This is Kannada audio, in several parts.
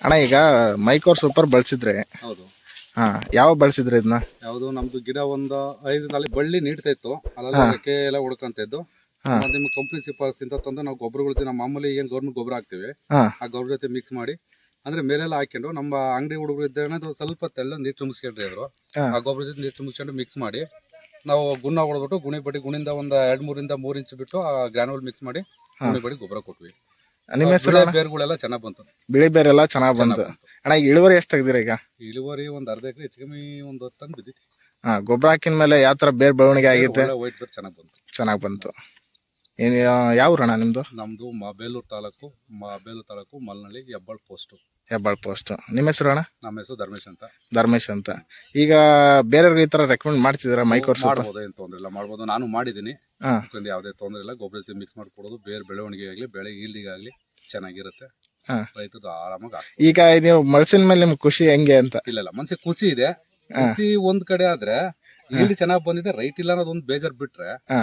ಅಣ್ಣ ಈಗ ಮೈಕೋರ್ ಸೂಪರ್ ಬಳಸಿದ್ರೆ. ಹೌದು. ಹಾ ಯಾವ ಬಳಸಿದ್ರೆ ಇದನ್ನ ಯಾವುದು ನಮ್ದು ಗಿಡ ಒಂದು ಐದು ನಾಲ್ಕು ಬಳ್ಳಿ ನೀಡ್ತಾ ಇತ್ತು. ಅಲ್ಲೆಲ್ಲ ರೆಕ್ಕೆ ಎಲ್ಲ ಹೊಡ್ಕೊಂತ ಇದ್ದು. ನಿಮ್ ಮತ್ತೆ ನಿಮ್ಮ ಕಂಪ್ನಿ ಸಿಫಾರ್ಸ್ ಇಂದ ತಂದು ನಾವು ಗೊಬ್ಬರಗಳು ಮಾಮೂಲಿ ಏನ್ ಗೌರ್ಮೆಂಟ್ ಗೊಬ್ಬರ ಹಾಕ್ತಿವಿ. ಆ ಗೊಬ್ಬರ ಜೊತೆ ಮಿಕ್ಸ್ ಮಾಡಿ ಅಂದ್ರೆ ಮೇಲೆಲ್ಲ ಹಾಕೊಂಡು ನಮ್ಮ ಅಂಗಡಿ ಹುಡುಗರು ಇದ್ದಾಗ ಸ್ವಲ್ಪ ತೆಲ್ಲ ನೀರು ತುಂಬಿಸ್ಕೊಂಡ್ರಿ ಅವರು ಆ ಗೊಬ್ಬರ ಜೊತೆ ನೀರು ತುಂಬಿಸ್ಕೊಂಡು ಮಿಕ್ಸ್ ಮಾಡಿ ನಾವು ಗುಣ ಹೊಡೆದ್ಬಿಟ್ಟು ಗುಣಿ ಬಡಿ ಗುಣಿಂದ ಒಂದ್ ಎರಡ್ ಮೂರಿಂದ ಮೂರ್ ಇಂಚ್ ಬಿಟ್ಟು ಆ ಗ್ರಾನುವಲ್ ಮಿಕ್ಸ್ ಮಾಡಿ ಗುಣಿ ಬಡಿ ಗೊಬ್ಬರ ಕೊಟ್ವಿ. ನಿಮ್ಮ ಹೆಸರು ಅಣ್ಣ? ಬೇರುಗಳೆಲ್ಲ ಚೆನ್ನಾಗ್ ಬಂತು. ಬಿಳಿ ಬೇರೆ ಎಲ್ಲ ಚೆನ್ನಾಗ್ ಬಂತು. ಅಣ್ಣ ಈಗ ಇಳುವರಿ ಎಷ್ಟು ತೆಗ್ದಿರ ಈಗ? ಇಳುವರಿ ಒಂದ್ ಅರ್ಧ ಎಕರೆ ಹೆಚ್ಚು ಕಮ್ಮಿ ಒಂದು ಹೊತ್ತು ಬಿದ್ದಿತ್ತು. ಹಾ ಗೊಬ್ಬರ ಹಾಕಿದ ಮೇಲೆ ಯಾವ ಥರ ಬೇರೆ ಬೆಳವಣಿಗೆ ಆಗಿತ್ತು ವೈಟ್ ಬೇರ್ ಚೆನ್ನಾಗ್ ಬಂತು. ಚೆನ್ನಾಗಿ ಬಂತು. ಏನು ಯಾವ ಊರಣ್ಣ ನಿಮ್ಮದು ನಮ್ದು ಮ- ಬೇಲೂರು ತಾಲೂಕು ಮ- ಬೇಲೂರು ತಾಲೂಕು ಮಲ್ನಳ್ಳಿ ಹೆಬ್ಬಾಳ್ ಪೋಸ್ಟ್. ಹೆಬ್ಬಾಳ್ ಪೋಸ್ಟ್. ನಿಮ್ಮ ಹೆಸರು ಅಣ್ಣ? ನಮ್ಮ ಹೆಸರು ಧರ್ಮೇಶ್ ಅಂತ. ಧರ್ಮೇಶ್ ಅಂತ. ಈಗ ಬೇರೆಯವ್ರಿಗೆ ಈ ಥರ ರೆಕಮೆಂಡ್ ಮಾಡ್ತಿದ್ದೀರಾ ಮೈಕೋರ್ ಸೂಪರ್ ಮಾಡ್ಬೋದು ಏನ್ ತೊಂದ್ರೆ ಇಲ್ಲ ಮಾಡ್ಬೋದು. ನಾನು ಮಾಡಿದ್ದೀನಿ. ಹಾ. ಅದಕ್ಕೊಂದು ಯಾವುದೇ ತೊಂದರೆ ಇಲ್ಲ. ಗೊಬ್ಬರ ಜೊತೆ ಮಿಕ್ಸ್ ಮಾಡಿ ಕೊಡೋದು ಬೇರೆ ಬೆಳವಣಿಗೆ ಆಗಲಿ ಬೆಳೆ ಈಲ್ಡಿಗೆ ಆಗಲಿ ಚೆನ್ನಾಗಿರುತ್ತೆ. ಹಾ. ರೈತದ್ದು ಆರಾಮಾಗಿ ಆಗ್ತದೆ. ಈಗ ನೀವು ಮನಸ್ಸಿನ ಮೇಲೆ ನಿಮ್ಗೆ ಖುಷಿ ಹೆಂಗೆ ಅಂತ? ಇಲ್ಲ ಇಲ್ಲ ಮನ್ಸಿಗೆ ಖುಷಿ ಇದೆ. ಖುಷಿ ಒಂದ್ ಕಡೆ ಆದ್ರೆ ಈಲ್ಡ್ ಚೆನ್ನಾಗಿ ಬಂದಿದೆ ರೈಟ್ ಇಲ್ಲ ಅನ್ನೋದು ಒಂದು ಬೇಜಾರ್ ಬಿಟ್ರೆ ಹಾ.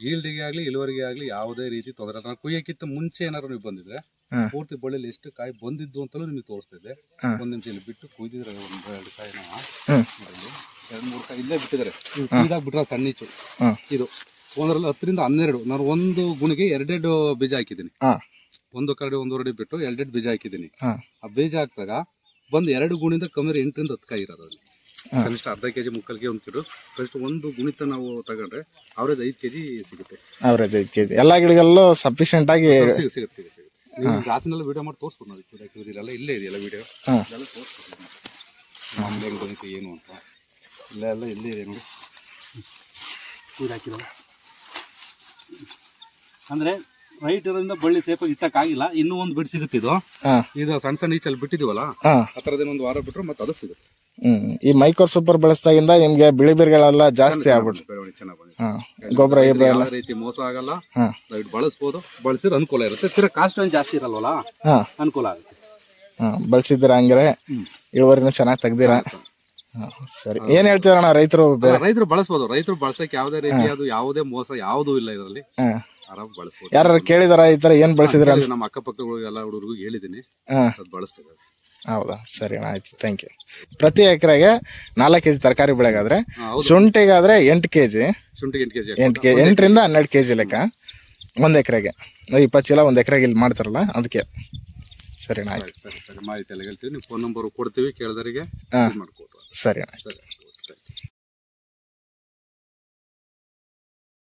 ಈಲ್ಡಿಗೆ ಆಗ್ಲಿ ಇಳುವರಿಗೆ ಆಗ್ಲಿ ಯಾವುದೇ ರೀತಿ ತೊಂದರೆ. ನಾನು ಕುಯ್ಯಕ್ಕಿಂತ ಮುಂಚೆ ಏನಾದ್ರು ನೀವು ಬಂದಿದ್ರೆ ಹಾ. ಪೂರ್ತಿ ಬಳ್ಳಿಲಿ ಎಷ್ಟು ಕಾಯಿ ಬಂದಿದ್ದು ಅಂತಲೂ ನಿಮಗೆ ತೋರಿಸ್ತಾ ಇದೆ ಹಾ. ಒಂದ್ ನಿಮಿಷ ಇಲ್ಲಿ ಬಿಟ್ಟು ಕುಯ್ದಿದ್ರೆ ಒಂದ್ ಎರಡು ಕಾಯಿ ಎರಡ್ ಮೂರು ಕಾಯಿ ಇಲ್ಲೇ ಬಿಟ್ಟಿದ್ದಾರೆ. ಇದಾಗ ಬಿಟ್ರೆ ಸಣ್ಣ ಇದು. ಒಂದರಲ್ಲಿ ಹತ್ತರಿಂದ ಹನ್ನೆರಡು. ನಾನು ಒಂದು ಗುಣಿಗೆ ಎರಡೆರಡು ಬೀಜ ಹಾಕಿದ್ದೀನಿ. ಹಾ. ಒಂದು ಕರಡಿ ಒಂದೂವರೆ ಬಿಟ್ಟು ಎರಡೆರಡು ಬೀಜ ಹಾಕಿದ್ದೀನಿ. ಆ ಬೀಜ ಹಾಕಿದಾಗ ಬಂದು ಎರಡು ಗುಣಿಂದ ಕಮ್ಮಿ ಎಂಟರಿಂದ ಹತ್ತು ಕಾಯಿ ಇರೋದು ಅಲ್ಲಿ. ಕನಿಷ್ಠ ಅರ್ಧ ಕೆಜಿ ಮುಕ್ಕಾಲು ಕೆ ಒಂದು ಕಿಲೋ ಕನಿಷ್ಠ ಒಂದು ಗುಣಿತ ನಾವು ತಗೊಂಡ್ರೆ ಅವ್ರದ್ದು ಐದು ಕೆಜಿ ಸಿಗುತ್ತೆ. ಅವ್ರದ್ದು ಐದು ಕೆಜಿ. ಎಲ್ಲ ಗಿಡಗಳಲ್ಲೂ ಸಫಿಶಿಯಂಟ್ ಆಗಿ ಸಿಗುತ್ತೆ ಸಿಗುತ್ತೆ ಸಿಗುತ್ತೆ ನೀವು ಗ್ಲಾಸಿನೆಲ್ಲ ವಿಡಿಯೋ ಮಾಡಿ ತೋರಿಸ್ಬೋದು ನಾವು ಇದೆಲ್ಲ ಇಲ್ಲೇ ಇದೆಯಲ್ಲ ವಿಡಿಯೋ. ಇದೆಲ್ಲ ತೋರಿಸ್ಬೋದು ನಮ್ದು ಹೆಂಗೆ ಬಂದಿತ್ತು ಏನು ಅಂತ. ಇಲ್ಲ ಎಲ್ಲ ಇಲ್ಲೇ ಇದೆ ನೋಡಿ. ಅಂದ್ರೆ ರೈಟ್ ಇರೋದ್ರಿಂದ ಬಳ್ಳಿ ಸೇಫ್ ಇಟ್ಟಕ್ ಇಟ್ಟಕ್ಕಾಗಿಲ್ಲ ಇನ್ನೂ ಒಂದ್ ಬಿಡ್ ಸಿಗುತ್ತೆ ಇದು. ಹಾ. ಇದು ಸಣ್ಣ ಸಣ್ಣ ಈಚಲ್ಲಿ ಬಿಟ್ಟಿದೀವಲ್ಲ ಹಾ. ಆ ಥರದೇನು ಒಂದು ವಾರ ಬಿಟ್ರು ಮತ್ತೆ ಅದು ಸಿಗುತ್ತೆ. ಹ್ಮ್ ಈ ಮೈಕೋರ್ ಸೂಪರ್ ಬಳಸಿದಾಗಿಂದ ನಿಮ್ಗೆ ಬಿಳಿ ಬಿರ್ಗಳೆಲ್ಲ ಜಾಸ್ತಿ ಆಗ್ಬಿಟ್ಟು ಬೆಳವಣಿಗೆ ಚೆನ್ನಾಗಿ ಬಂದಿದೆ. ಹಾ ಗೊಬ್ಬರ ಎಲ್ಲಾ ಎಲ್ಲ. ಯಾವುದೇ ರೀತಿ ಮೋಸ ಆಗಲ್ಲ ಹಾ. ದಯವಿಟ್ಟು ಬಳಸ್ಬೋದು ಬಳಸಿದ್ರೆ ಅನುಕೂಲ ಇರುತ್ತೆ. ತಿರ ಕಾಸ್ಟ್ ಏನು ಜಾಸ್ತಿ ಇರಲ್ವಲ್ಲ ಹಾ. ಅನುಕೂಲ ಆಗುತ್ತೆ. ಹಾ ಬಳಸಿದ್ದೀರ ಹಂಗಾರೆ? ಹ್ಮ್. ಇಳುವರಿನೂ ಚೆನ್ನಾಗಿ ತೆಗ್ದಿರ? ಹಾ, ಸರಿ. ಏನ್ ಹೇಳ್ತೀರಣ್ಣ ರೈತರು ಬೇರೆ? ರೈತರು ಬಳಸ್ಬೋದು. ರೈತರು ಬಳಸಕ್ಕೆ ಯಾವುದೇ ರೀತಿ ಅದು ಯಾವುದೇ ಮೋಸ ಯಾವುದೂ ಇಲ್ಲ ಇದರಲ್ಲಿ. ಹಾ. ಆರಾಮ್ ಬಳಸ್ಬೋದು. ಯಾರು ಕೇಳಿದಾರ ಈ ತರ ಏನು ಬಳಸಿದ್ರ ನಮ್ಮ ಅಕ್ಕಪಕ್ಕಗಳು ಎಲ್ಲ ಹುಡುಗರಿಗೂ ಹೇಳಿದ್ದೀನಿ ಹಾಂ. ಅದು ಬಳಸ್ತಿದ್ದಾರೆ. ಹೌದಾ? ಸರಿ ಅಣ್ಣ ಆಯ್ತು ಥ್ಯಾಂಕ್ ಯು ಪ್ರತಿ ಎಕರೆಗೆ ನಾಲ್ಕು ಕೆಜಿ ತರಕಾರಿ ಬೆಳೆಗಾದ್ರೆ? ಶುಂಠಿಗಾದ್ರೆ ಎಂಟು ಕೆಜಿ. ಶುಂಠಿಗೆ ಎಂಟು ಕೆಜಿ ಎಂಟು ಕೆ ಎಂಟರಿಂದ ಹನ್ನೆರಡು ಕೆಜಿ ಲೆಕ್ಕ. ಒಂದು ಎಕರೆಗೆ. ಇಪ್ಪತ್ತು ಚೀಲ ಒಂದು ಎಕರೆಗೆ ಇಲ್ಲಿ ಮಾಡ್ತಾರಲ್ಲ ಅದಕ್ಕೆ. ಸರಿ ಅಣ್ಣ ಆಯ್ತು. ಸರಿ ಸರಿ ಮಾಹಿತಿ ಎಲ್ಲ ಹೇಳ್ತೀವಿ. ನಿಮ್ಮ ಫೋನ್ ನಂಬರ್ ಕೊಡ್ತೀವಿ ಕೇಳಿದವರಿಗೆ. ಮಾಡ್ಕೊಡ್ರಿ ಸರಿ ಅಣ್ಣ ಸರಿ.